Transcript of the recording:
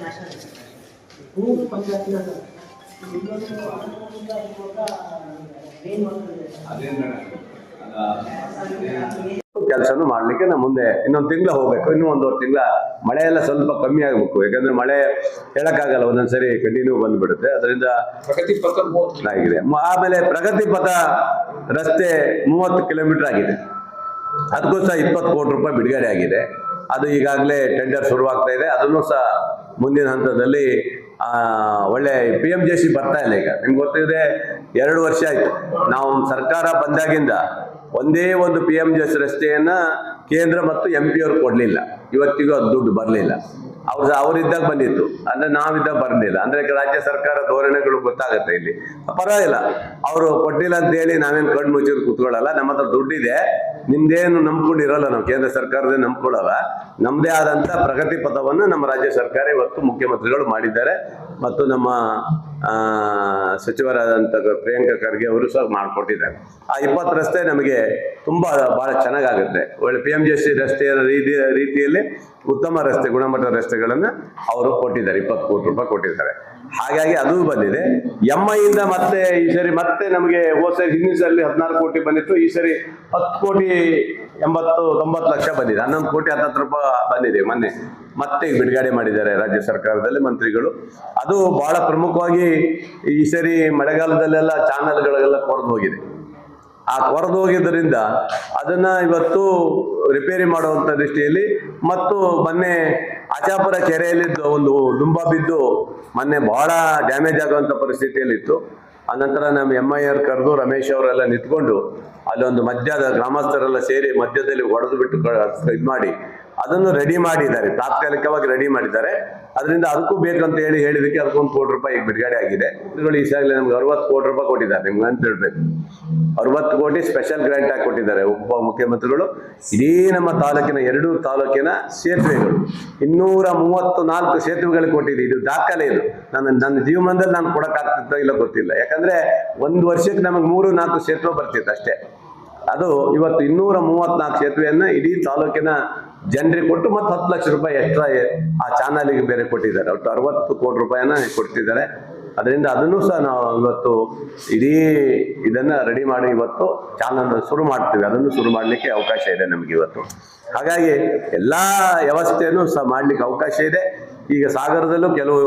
National ಮೂರು ಪಂಚಾಯತ್ನ ಕೆಲಸನೂ ಮಾಡ್ಲಿಕ್ಕೆ ನಾ ಮುಂದೆ ಇನ್ನೊಂದು ತಿಂಗಳ ಹೋಗ್ಬೇಕು ಇನ್ನೂ ಒಂದೂವರೆ ತಿಂಗಳ ಮಳೆ ಎಲ್ಲ ಸ್ವಲ್ಪ ಕಮ್ಮಿ ಆಗ್ಬೇಕು. ಯಾಕಂದ್ರೆ ಮಳೆ ಹೇಳಕ್ಕಾಗಲ್ಲ ಒಂದೊಂದ್ಸರಿ ಕಂಟಿನ್ಯೂ ಬಂದ್ಬಿಡುತ್ತೆ. ಅದರಿಂದ ಪ್ರಗತಿ ಪಥ ಆಗಿದೆ. ಆಮೇಲೆ ಪ್ರಗತಿ ಪಥ ರಸ್ತೆ ಮೂವತ್ತು ಕಿಲೋಮೀಟರ್ ಆಗಿದೆ. ಅದಕ್ಕೋಸ್ಕರ ಇಪ್ಪತ್ತು ಕೋಟಿ ರೂಪಾಯಿ ಬಿಡುಗಡೆ ಆಗಿದೆ. ಅದು ಈಗಾಗಲೇ ಟೆಂಡರ್ ಶುರುವಾಗ್ತಾ ಇದೆ. ಅದನ್ನು ಸಹ ಮುಂದಿನ ಹಂತದಲ್ಲಿ ಒಳ್ಳೆ ಪಿ ಎಂ ಜೆ ಸಿ ಬರ್ತಾ ಇಲ್ಲ ಈಗ. ನಿಮ್ಗೆ ಗೊತ್ತಿದೆ ಎರಡು ವರ್ಷ ಆಯಿತು. ನಾವು ಸರ್ಕಾರ ಬಂದಾಗಿಂದ ಒಂದೇ ಒಂದು ಪಿ ಎಂ ಜೆ ಸಿ ರಸ್ತೆಯನ್ನು ಕೇಂದ್ರ ಮತ್ತು ಎಂ ಪಿ ಅವ್ರು ಕೊಡಲಿಲ್ಲ. ಇವತ್ತಿಗೂ ಅದು ದುಡ್ಡು ಬರಲಿಲ್ಲ. ಅವ್ರ ಅವರಿದ್ದಾಗ ಬಂದಿತ್ತು. ಅಂದರೆ ನಾವಿದ್ದಾಗ ಬರಲಿಲ್ಲ. ಅಂದರೆ ರಾಜ್ಯ ಸರ್ಕಾರ ಧೋರಣೆಗಳು ಗೊತ್ತಾಗುತ್ತೆ ಇಲ್ಲಿ. ಪರವಾಗಿಲ್ಲ. ಅವರು ಕೊಟ್ಟಿಲ್ಲ ಅಂತ ಹೇಳಿ ನಾವೇನು ಕಣ್ಣು ಮುಚ್ಚಿದ್ರು ಕೂತ್ಕೊಳ್ಳಲ್ಲ. ನಮ್ಮ ಹತ್ರ ದುಡ್ಡಿದೆ. ನಿಮ್ದೇನು ನಂಬ್ಕೊಂಡಿರಲ್ಲ ನಾವು, ಕೇಂದ್ರ ಸರ್ಕಾರದ ನಂಬ್ಕೊಳ್ಳಲ್ಲ. ನಮ್ಮದೇ ಆದಂತ ಪ್ರಗತಿ ಪಥವನ್ನು ನಮ್ಮ ರಾಜ್ಯ ಸರ್ಕಾರ ಇವತ್ತು ಮುಖ್ಯಮಂತ್ರಿಗಳು ಮಾಡಿದ್ದಾರೆ. ಮತ್ತು ನಮ್ಮ ಸಚಿವರಾದಂಥ ಪ್ರಿಯಾಂಕ ಖರ್ಗೆ ಅವರು ಸಹ ಮಾಡಿಕೊಟ್ಟಿದ್ದಾರೆ. ಆ ಇಪ್ಪತ್ತು ರಸ್ತೆ ನಮಗೆ ತುಂಬಾ ಬಹಳ ಚೆನ್ನಾಗಾಗುತ್ತೆ. ಒಳ್ಳೆ ಪಿ ಎಂ ಜಿ ಟಿ ರಸ್ತೆಯ ರೀತಿ, ರೀತಿಯಲ್ಲಿ ಉತ್ತಮ ರಸ್ತೆ ಗುಣಮಟ್ಟದ ರಸ್ತೆಗಳನ್ನು ಅವರು ಕೊಟ್ಟಿದ್ದಾರೆ. ಇಪ್ಪತ್ತು ಕೋಟಿ ರೂಪಾಯಿ ಕೊಟ್ಟಿದ್ದಾರೆ. ಹಾಗಾಗಿ ಅದು ಬಂದಿದೆ. ಎಂ ಐಯಿಂದ ಮತ್ತೆ ಈ ಸರಿ ಮತ್ತೆ ನಮಗೆ ಹೋದ ಸರಿ ಹಿಂದಿನ ಸರಿ ಹದಿನಾರು ಕೋಟಿ ಬಂದಿತ್ತು. ಈ ಸರಿ ಹತ್ತು ಕೋಟಿ ಎಂಬತ್ತು, ತೊಂಬತ್ತು ಲಕ್ಷ ಬಂದಿದೆ. ಹನ್ನೊಂದು ಕೋಟಿ ಹತ್ತತ್ತು ರೂಪಾಯಿ ಬಂದಿದೆ ಮೊನ್ನೆ. ಮತ್ತೆ ಬಿಡುಗಡೆ ಮಾಡಿದ್ದಾರೆ ರಾಜ್ಯ ಸರ್ಕಾರದಲ್ಲಿ ಮಂತ್ರಿಗಳು. ಅದು ಬಹಳ ಪ್ರಮುಖವಾಗಿ ಈ ಸರಿ ಮಳೆಗಾಲದಲ್ಲೆಲ್ಲ ಚಾನಲ್ಗಳೆಲ್ಲ ಕೊರೆದು ಹೋಗಿದೆ. ಆ ಕೊರದು ಹೋಗಿದ್ದರಿಂದ ಅದನ್ನ ಇವತ್ತು ರಿಪೇರಿ ಮಾಡುವಂತ ದೃಷ್ಟಿಯಲ್ಲಿ ಮತ್ತು ಮೊನ್ನೆ ಆಚಾಪುರ ಕೆರೆಯಲ್ಲಿ ಒಂದು ದುಂಬ ಬಿದ್ದು ಮೊನ್ನೆ ಬಹಳ ಡ್ಯಾಮೇಜ್ ಆಗುವಂತ ಪರಿಸ್ಥಿತಿಯಲ್ಲಿ ಇತ್ತು ಅನಂತರ ನಮ್ಮ ಎಂ ಐ ಆರ್ ಕರೆದು ರಮೇಶ್ ಅವರೆಲ್ಲ ನಿಂತ್ಕೊಂಡು ಅಲ್ಲೊಂದು ಮಧ್ಯದ ಗ್ರಾಮಸ್ಥರೆಲ್ಲ ಸೇರಿ ಮಧ್ಯದಲ್ಲಿ ಹೊಡೆದು ಬಿಟ್ಟು ಇದು ಮಾಡಿ ಅದನ್ನು ರೆಡಿ ಮಾಡಿದ್ದಾರೆ. ತಾತ್ಕಾಲಿಕವಾಗಿ ರೆಡಿ ಮಾಡಿದ್ದಾರೆ. ಅದರಿಂದ ಅದಕ್ಕೂ ಬೇಕಂತ ಹೇಳಿ ಹೇಳಿದಕ್ಕೆ ಅದಕ್ಕೊಂದು ಕೋಟಿ ರೂಪಾಯಿ ಈಗ ಬಿಡುಗಡೆ ಆಗಿದೆ. ಈ ಈಗಾಗಲೇ ನಮ್ಗೆ ಅರವತ್ತು ಕೋಟಿ ರೂಪಾಯಿ ಕೊಟ್ಟಿದ್ದಾರೆ. ನಿಮ್ಗೆ ಅಂತ ಹೇಳ್ಬೇಕು. ಅರವತ್ತು ಕೋಟಿ ಸ್ಪೆಷಲ್ ಗ್ರಾಂಟ್ ಆಗಿ ಕೊಟ್ಟಿದ್ದಾರೆ ಉಪ ಮುಖ್ಯಮಂತ್ರಿಗಳು. ಇಡೀ ನಮ್ಮ ತಾಲೂಕಿನ ಎರಡೂ ತಾಲೂಕಿನ ಸೇತುವೆಗಳು. ಇನ್ನೂರ ಮೂವತ್ತು ನಾಲ್ಕು ಸೇತುವೆಗಳಿಗೆ ಕೊಟ್ಟಿದೆ. ಇದು ದಾಖಲೆ ಇದು. ನನ್ನ ನನ್ನ ಜೀವಮಾನದಲ್ಲಿ ನಾನು ಕೊಡಕ್ಕಾಗ್ತಿತ್ತೋ ಇಲ್ಲ ಗೊತ್ತಿಲ್ಲ. ಯಾಕಂದ್ರೆ ಒಂದು ವರ್ಷಕ್ಕೆ ನಮಗೆ ಮೂರು ನಾಲ್ಕು ಸೇತುವೆ ಬರ್ತಿತ್ತು ಅಷ್ಟೇ. ಅದು ಇವತ್ತು ಇನ್ನೂರ ಮೂವತ್ನಾಲ್ಕು ಸೇತುವೆಯನ್ನ ಇಡೀ ತಾಲೂಕಿನ ಜನರಿಗೆ ಕೊಟ್ಟು ಮತ್ತೆ ಹತ್ತು ಲಕ್ಷ ರೂಪಾಯಿ ಎಕ್ಸ್ಟ್ರಾ ಆ ಚಾನಲ್ಗೆ ಬೇರೆ ಕೊಟ್ಟಿದ್ದಾರೆ. ಒಟ್ಟು ಅರವತ್ತು ಕೋಟಿ ರೂಪಾಯಿನ ಕೊಟ್ಟಿದ್ದಾರೆ. ಅದರಿಂದ ಅದನ್ನು ಸಹ ನಾವು ಇವತ್ತು ಇಡೀ ಇದನ್ನ ರೆಡಿ ಮಾಡಿ ಇವತ್ತು ಚಾನಲ್ ಶುರು ಮಾಡ್ತೀವಿ. ಅದನ್ನು ಶುರು ಮಾಡಲಿಕ್ಕೆ ಅವಕಾಶ ಇದೆ ನಮಗೆ ಇವತ್ತು. ಹಾಗಾಗಿ ಎಲ್ಲಾ ವ್ಯವಸ್ಥೆಯನ್ನು ಸಹ ಮಾಡ್ಲಿಕ್ಕೆ ಅವಕಾಶ ಇದೆ. ಈಗ ಸಾಗರದಲ್ಲೂ ಕೆಲವು